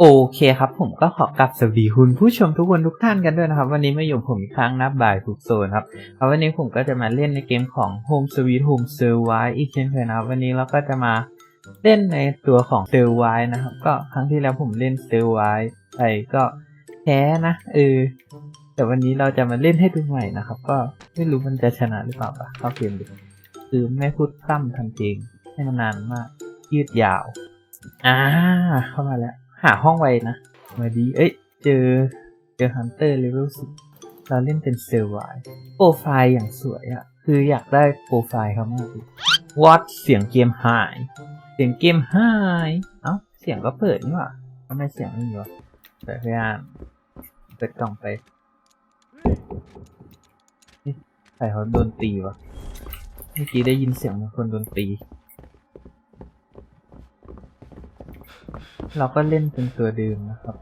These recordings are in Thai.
โอเคครับ ผมก็ขอกลับสวัสดีคุณผู้ชมทุกคนทุกท่านกันด้วยนะครับ วันนี้มาอยู่ผมอีกครั้งนะบ่ายทุกโซนครับววันนี้ผมก็จะมาเล่นในเกมของ Home Sweet Home s e r v i อีกเช่นเคยนะครับ วันนี้เราก็จะมาเล่นในตัวของ s e r v i นะครับ ก็ครั้งที่แล้วผมเล่น s e r v i ไปก็แพ้นะเออแต่วันนี้เราจะมาเล่นให้ดูใหม่นะครับ ก็ไม่รู้มันจะชนะหรือเปล่าปะเข้าเกมดูคือไม่พูดพร่ำทำเพลงให้มันนานมากยืดยาวอ่าเข้ามาแล้ว หาห้องไว้นะมาดี เอ้ย เจอ เจอฮันเตอร์เลเวลสิเราเล่นเป็นเซลไวโปรไฟล์อย่างสวยอะคืออยากได้โปรไฟล์เขามากวัดเสียงเกมหาย เสียงเกมหาย เอ้า เสียงก็เปิดนี่หว่าทำไมเสียงไม่มีวะเปิดพยายามเปิดกล่องไปใครเขาโดนตีวะเมื่อกี้ได้ยินเสียงเหมือนคนโดนตี เราก็เล่นเป็นตัวเดิมนะครับ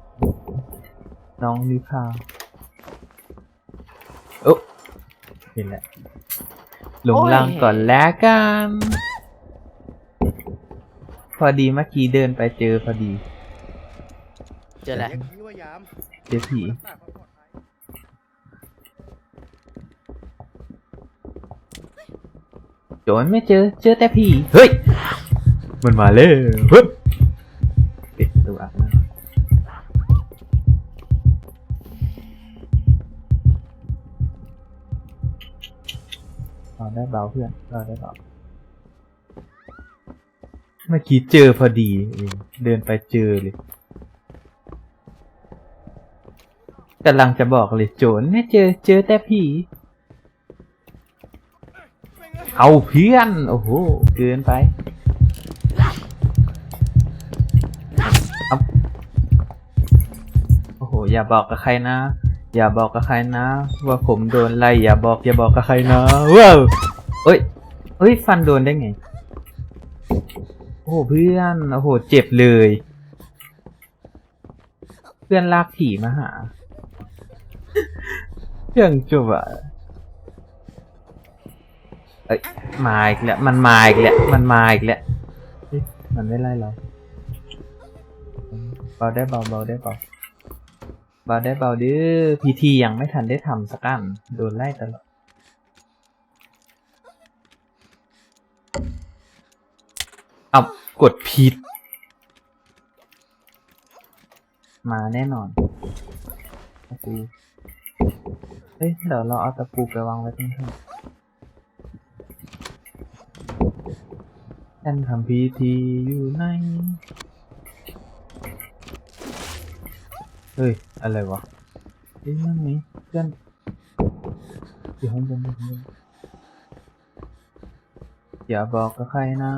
น้องลิคาโอ้เห็นแล้วลงล่างก่อนแล้วกัน พอดีเมื่อกี้เดินไปเจอพอดี เจอแล้วเรียกพี่ว่ายามเจอผีรักษาความปลอดภัยโจนไม่เจอ เจอแต่ผี เฮ้ย มันมาเลยฮึบ เราได้เบาเพื่อนเราได้เบาเมื่อกี้เจอพอดี เดินไปเจอเลยกำลังจะบอกเลยโจรไม่เจอเจอแต่ผีเอาเพื่อน โอ้โห เกินไปเอาโอ้โห อย่าบอกกับใครนะ อย่าบอกกับใครนะ ว่าผมโดนไล่อย่าบอกอย่าบอกกับใครนะว้าวเอ้ยเอ้ยฟันโดนได้ไง โอ้โหเพื่อนโอ้โหเจ็บเลย เพื่อนลากผีมาหาเรื่องจบอะเอ้ยมาอีกแล้วมันมาอีกแล้วมันมาอีกแล้วมันไม่ไล่เราเบาได้เบาเบาได้เบาเบาได้เบาดื้อพีทียังไม่ทันได้ทำสักอันโดนไล่ตลอดเอากดผิดมาแน่นอนตะปูเฮ้ย เดี๋ยวเราเอาตะปูไปวางไว้ตรงนี้ฉันทำพิธีอยู่ใน เฮ้ย อะไรวะเฮ้ยนั่นนี่เพื่อนอยู่ข้างบนอยู่ข้างบนอย่าบอกกับใครนะ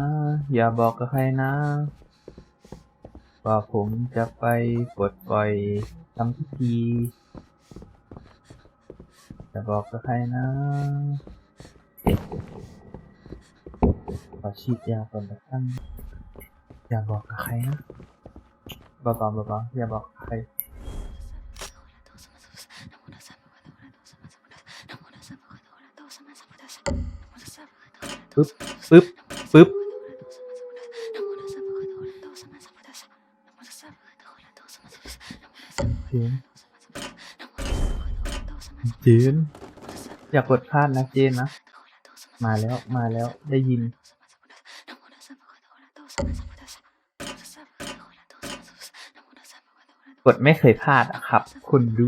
อย่าบอกกับใครนะ ว่าผมจะไปปลดปล่อยทำพิธีอย่าบอกกับใครนะขอฉีดยาก่อนละกันอย่าบอกกับใครนะเบาๆเบาๆอย่าบอกใคร ปึ๊บปึ๊บปึ๊บเจนเจนอย่ากดพลาดนะเจนนะ มาแล้วมาแล้วได้ยินกดไม่เคยพลาดอะครับ คุณดู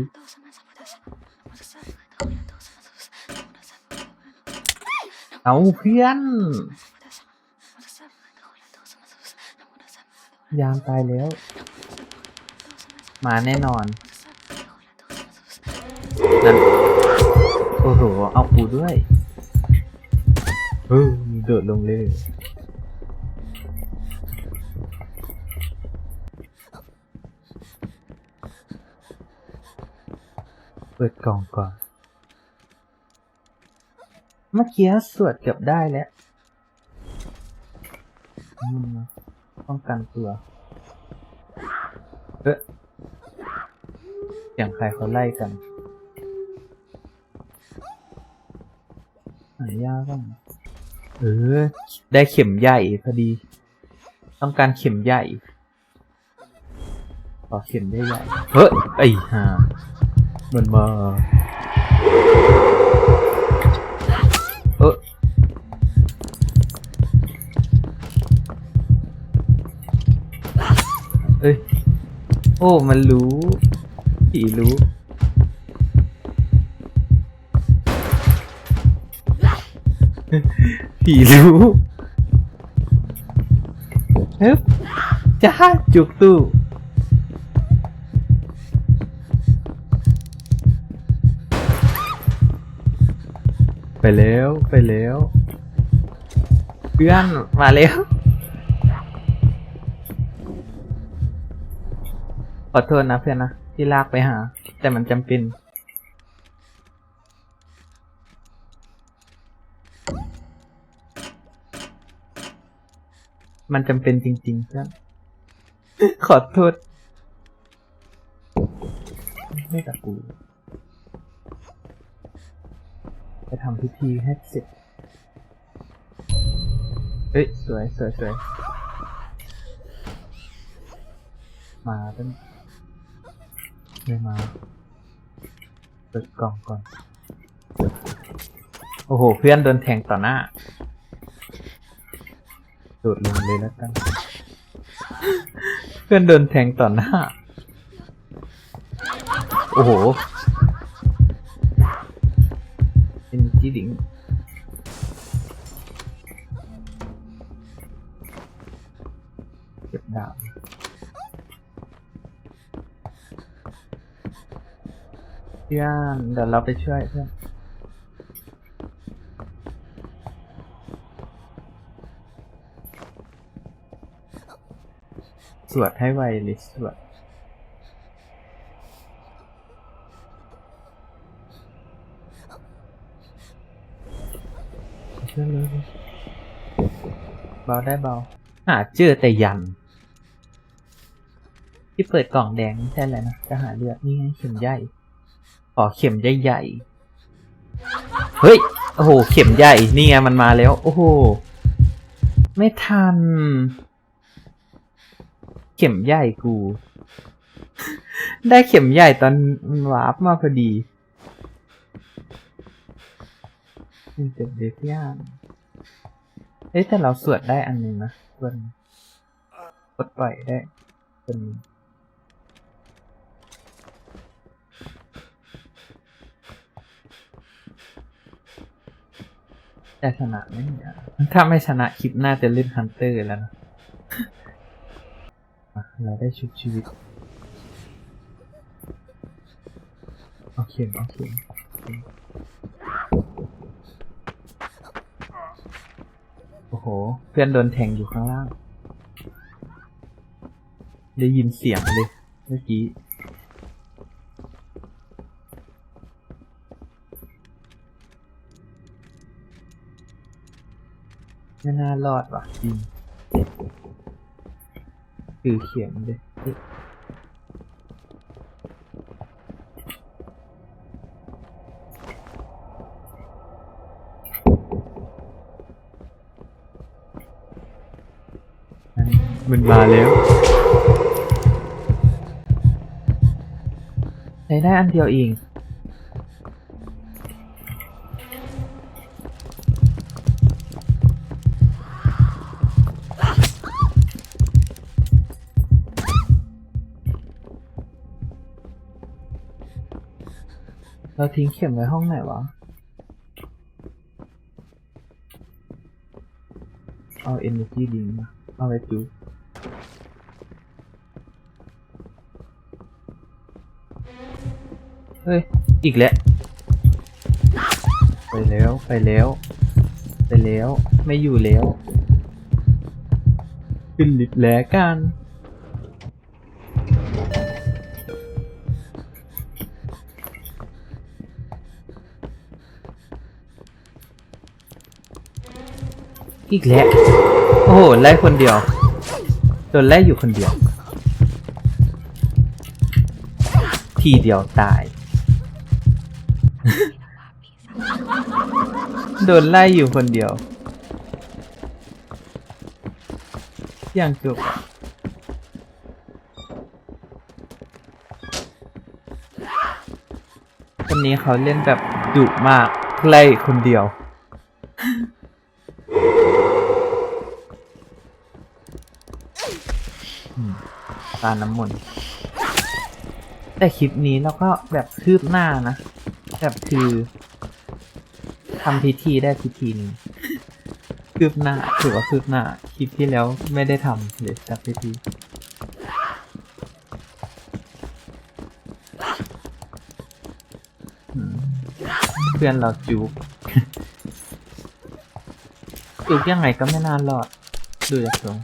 เอาเพื่อน ยามตายแล้ว มาแน่นอน นั่น โอ้โห เอาปูด้วยเออมีโดดลงเลยเปิดกล่องก่อน เมื่อกี้สวดเกือบได้แล้วป้องกันตัว เอ๊ะเสียงใครเขาไล่กันหายากบ้างเออ ได้เข็มใหญ่พอดี ต้องการเข็มใหญ่ขอเข็มได้ใหญ่ เฮ้ย ไอ้ห่ามันมา อ้ย โอ้ มันรู้ผีรู้ ผีรู้เฮ้ยจ้าจุกตู้ไปแล้วไปแล้ว เพื่อนมาแล้ว อโทษนะเพื่อนนะ ที่ลากไปหา แต่มันจำเป็น มันจำเป็นจริงๆเพื่อน ขอโทษ ไม่กับกูไปทำพิธีให้เสร็จ เฮ้ย สวยสวยสวยมาเป็น ไม่มาเปิดกล่องก่อน โอ้โห เพื่อนโดนแทงต่อหน้า โดดลงเลยแล้วกัน เพื่อนโดนแทงต่อหน้า โอ้โหเป็นจีดิง เพื่อนเดี๋ยวเราไปช่วยเพื่อนสวดให้ไวลยสวดเชื่อเลยเบาได้เบาหาเจอแต่ยัน ที่เปิดกล่องแดงใช่เลยนะจะหาเลือดนี่ไงเข็มใหญ่ ขอเข็มใหญ่ๆ เฮ้ย โอ้โห เข็มใหญ่ นี่ไงมันมาแล้ว โอ้โห ไม่ทัน เข็มใหญ่กู ได้เข็มใหญ่ตอนวาร์ปมาพอดีนี่เจ็บเด็กย่างเอ้ยแต่เราสวดได้อันหนึ่งนะสวดกดปล่อยได้เป็น งแต่ชนะไม่เนี่ยถ้าไม่ชนะคลิปหน่าจะเล่นฮันเตอร์แล้วนะอะเราได้ชุบชีวิตโอเคโอเคโอ้โห เพื่อนโดนแทงอยู่ข้างล่าง ได้ยินเสียงเลย เมื่อกี้ ไม่น่ารอดว่ะจริงคือเขียนเลยมันมาแล้วใช้ได้อันเดียวเอง เราทิ้งเข็มไว้ห้องไหนวะ เอา energy drink มาเอาไว้จุเฮ้ย อีกแล้ว ไปแล้วไปแล้ว ไปแล้ว ไม่อยู่แล้ว ขึ้นลิฟต์แล้วกัน อีกแล้วโอ้โหไล่คนเดียวโดนไล่อยู่คนเดียว ทีเดียวตาย โดนไล่อยู่คนเดียวอย่างเกือบคนนี้เขาเล่นแบบดุมากไล่คนเดียวาน้ำมนต์แต่คลิปนี้เราก็แบบคืบหน้านะ แบบคือทำพิธีได้พิธีนึงคืบหน้าถือว่าคืบหน้าคลิปที่แล้วไม่ได้ทำเลยสักพิธีเพื่อนเราจุกจุกยังไงก็ไม่น่ารอด ดูจากตรง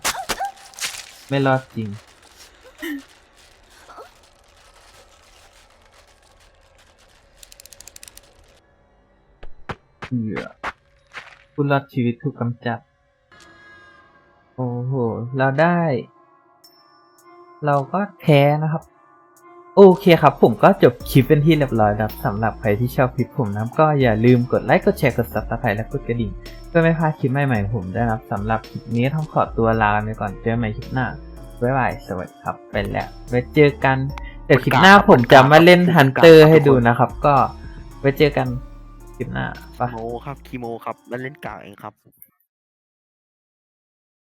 ไม่รอดจริง เหยื่อผู้รอดชีวิตถูกกำจัด โอ้โห เราได้ เราก็แพ้นะครับ โอเคครับ ผมก็จบคลิปเป็นที่เรียบร้อยแล้วสำหรับใครที่ชอบคลิปผมนะก็อย่าลืมกดไลค์กดแชร์กด subscribe และกดกระดิ่งเพื่อไม่พลาดคลิปใหม่ๆของผมได้นะครับสำหรับคลิปนี้ต้องขอตัวลาไปก่อนเจอกันใหม่คลิปหน้าบ๊ายบายสวัสดีครับไปแล้วไว้เจอกันเดี๋ยวคลิปหน้าผมจะมาเล่นฮันเตอร์ให้ดูนะครับ ก็ไว้เจอกัน ลิปหน้าไป โมครับคีโมครับ แล้วเล่นกากเองครับ